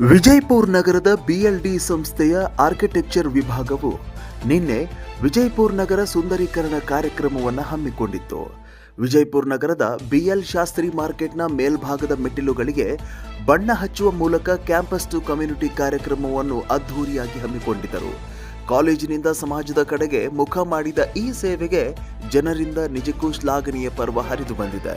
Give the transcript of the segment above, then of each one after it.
ವಿಜಯಪುರ ನಗರದ ಬಿಎಲ್ಡಿ ಸಂಸ್ಥೆಯ ಆರ್ಕಿಟೆಕ್ಚರ್ ವಿಭಾಗವು ನಿನ್ನೆ ವಿಜಯಪುರ ನಗರ ಸುಂದರೀಕರಣ ಕಾರ್ಯಕ್ರಮವನ್ನು ಹಮ್ಮಿಕೊಂಡಿತ್ತು. ವಿಜಯಪುರ ನಗರದ ಬಿಎಲ್ ಶಾಸ್ತ್ರಿ ಮಾರ್ಕೆಟ್ನ ಮೇಲ್ಭಾಗದ ಮೆಟ್ಟಿಲುಗಳಿಗೆ ಬಣ್ಣ ಹಚ್ಚುವ ಮೂಲಕ ಕ್ಯಾಂಪಸ್ ಟು ಕಮ್ಯುನಿಟಿ ಕಾರ್ಯಕ್ರಮವನ್ನು ಅದ್ಧೂರಿಯಾಗಿ ಹಮ್ಮಿಕೊಂಡಿದ್ದರು. ಕಾಲೇಜಿನಿಂದ ಸಮಾಜದ ಕಡೆಗೆ ಮುಖ ಮಾಡಿದ ಈ ಸೇವೆಗೆ ಜನರಿಂದ ನಿಜಕ್ಕೂ ಶ್ಲಾಘನೀಯ ಪರ್ವ ಹರಿದು ಬಂದಿದೆ.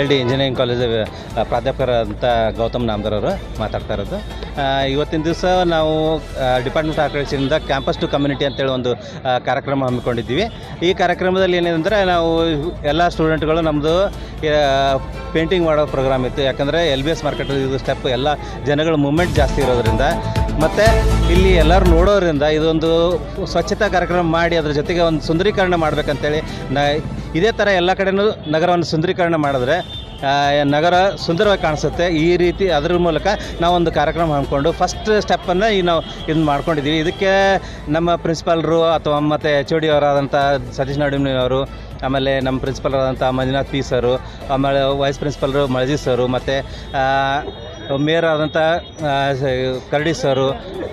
ಎಲ್ ಡಿ ಇಂಜಿನಿಯರಿಂಗ್ ಕಾಲೇಜ್ ಪ್ರಾಧ್ಯಾಪಕರಂತ ಗೌತಮ್ ನಾಮದರವರು ಮಾತಾಡ್ತಾ ಇರೋದು. ಇವತ್ತಿನ ದಿವಸ ನಾವು ಡಿಪಾರ್ಟ್ಮೆಂಟ್ ಆರ್ಕಿಟೆಕ್ಚರಿಂದ ಕ್ಯಾಂಪಸ್ ಟು ಕಮ್ಯುನಿಟಿ ಅಂತೇಳಿ ಒಂದು ಕಾರ್ಯಕ್ರಮ ಹಮ್ಮಿಕೊಂಡಿದ್ದೀವಿ. ಈ ಕಾರ್ಯಕ್ರಮದಲ್ಲಿ ಏನೇನೆಂದರೆ ನಾವು ಎಲ್ಲ ಸ್ಟೂಡೆಂಟ್ಗಳು ನಮ್ಮದು ಪೇಂಟಿಂಗ್ ಮಾಡೋ ಪ್ರೋಗ್ರಾಮ್ ಇತ್ತು. ಯಾಕಂದರೆ ಎಲ್ ಬಿ ಎಸ್ ಮಾರ್ಕೆಟ್ ಇದು ಸ್ಟೆಪ್ ಎಲ್ಲ ಜನಗಳ ಮೂಮೆಂಟ್ ಜಾಸ್ತಿ ಇರೋದ್ರಿಂದ. ಮತ್ತು ಇಲ್ಲಿ ಎಲ್ಲರೂ ನೋಡೋದ್ರಿಂದ ಇದೊಂದು ಸ್ವಚ್ಛತಾ ಕಾರ್ಯಕ್ರಮ ಮಾಡಿ ಅದ್ರ ಜೊತೆಗೆ ಒಂದು ಸುಂದರೀಕರಣ ಮಾಡಬೇಕಂತೇಳಿ ನ ಇದೇ ಥರ ಎಲ್ಲ ಕಡೆನೂ ನಗರವನ್ನು ಸುಂದರೀಕರಣ ಮಾಡಿದ್ರೆ ನಗರ ಸುಂದರವಾಗಿ ಕಾಣಿಸುತ್ತೆ. ಈ ರೀತಿ ಅದರ ಮೂಲಕ ನಾವೊಂದು ಕಾರ್ಯಕ್ರಮ ಹಮ್ಮಿಕೊಂಡು ಫಸ್ಟ್ ಸ್ಟೆಪ್ಪನ್ನು ಈ ನಾವು ಇದನ್ನ ಮಾಡ್ಕೊಂಡಿದ್ದೀವಿ. ಇದಕ್ಕೆ ನಮ್ಮ ಪ್ರಿನ್ಸಿಪಾಲ್ರು ಅಥವಾ ಮತ್ತು ಎಚ್ ಒ ಡಿ ಅವರಾದಂಥ ಸತೀಶ್ ಅವರು, ಆಮೇಲೆ ನಮ್ಮ ಪ್ರಿನ್ಸಿಪಲ್ ಆದಂಥ ಮಂಜುನಾಥ್ ಪಿ ಸರು, ಆಮೇಲೆ ವೈಸ್ ಪ್ರಿನ್ಸಿಪಲ್ರು ಮಳಜಿ ಸರು, ಮತ್ತು ಮೇಯರ್ ಆದಂಥ ಕರಡಿ ಸರು,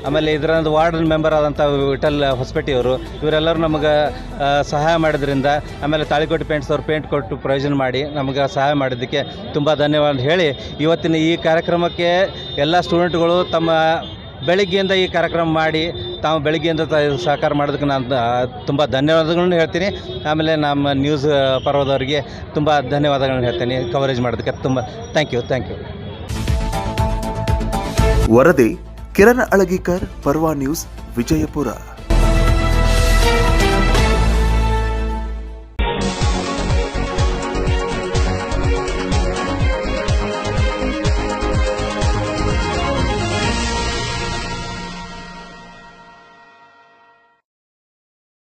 ಆಮೇಲೆ ಇದರ ಒಂದು ವಾರ್ಡ್ ಮೆಂಬರ್ ಆದಂಥ ವಿಠಲ್ ಹೊಸಪೇಟೆಯವರು ಇವರೆಲ್ಲರೂ ನಮಗೆ ಸಹಾಯ ಮಾಡಿದ್ರಿಂದ, ಆಮೇಲೆ ತಾಳಿಕೋಟೆ ಪೇಂಟ್ಸ್ ಅವರು ಪೇಂಟ್ ಕೊಟ್ಟು ಪ್ರಯೋಜನ ಮಾಡಿ ನಮಗೆ ಸಹಾಯ ಮಾಡಿದ್ದಕ್ಕೆ ತುಂಬ ಧನ್ಯವಾದ ಹೇಳಿ, ಇವತ್ತಿನ ಈ ಕಾರ್ಯಕ್ರಮಕ್ಕೆ ಎಲ್ಲ ಸ್ಟೂಡೆಂಟ್ಗಳು ತಮ್ಮ ಬೆಳಿಗ್ಗೆಯಿಂದ ಈ ಕಾರ್ಯಕ್ರಮ ಮಾಡಿ, ತಾವು ಬೆಳಿಗ್ಗೆಯಿಂದ ಸಹಕಾರ ಮಾಡೋದಕ್ಕೆ ನಾನು ತುಂಬ ಧನ್ಯವಾದಗಳನ್ನು ಹೇಳ್ತೀನಿ, ಆಮೇಲೆ ನಮ್ಮ ನ್ಯೂಸ್ ಪರ್ವದವರಿಗೆ ತುಂಬ ಧನ್ಯವಾದಗಳನ್ನು ಹೇಳ್ತೀನಿ ಕವರೇಜ್ ಮಾಡೋದಕ್ಕೆ ತುಂಬ ಥ್ಯಾಂಕ್ ಯು ಥ್ಯಾಂಕ್ ಯು ವರದಿ ಕಿರಣ್ ಅಳಗಿಕರ್ ಪರ್ವಾ ನ್ಯೂಸ್ ವಿಜಯಪುರ.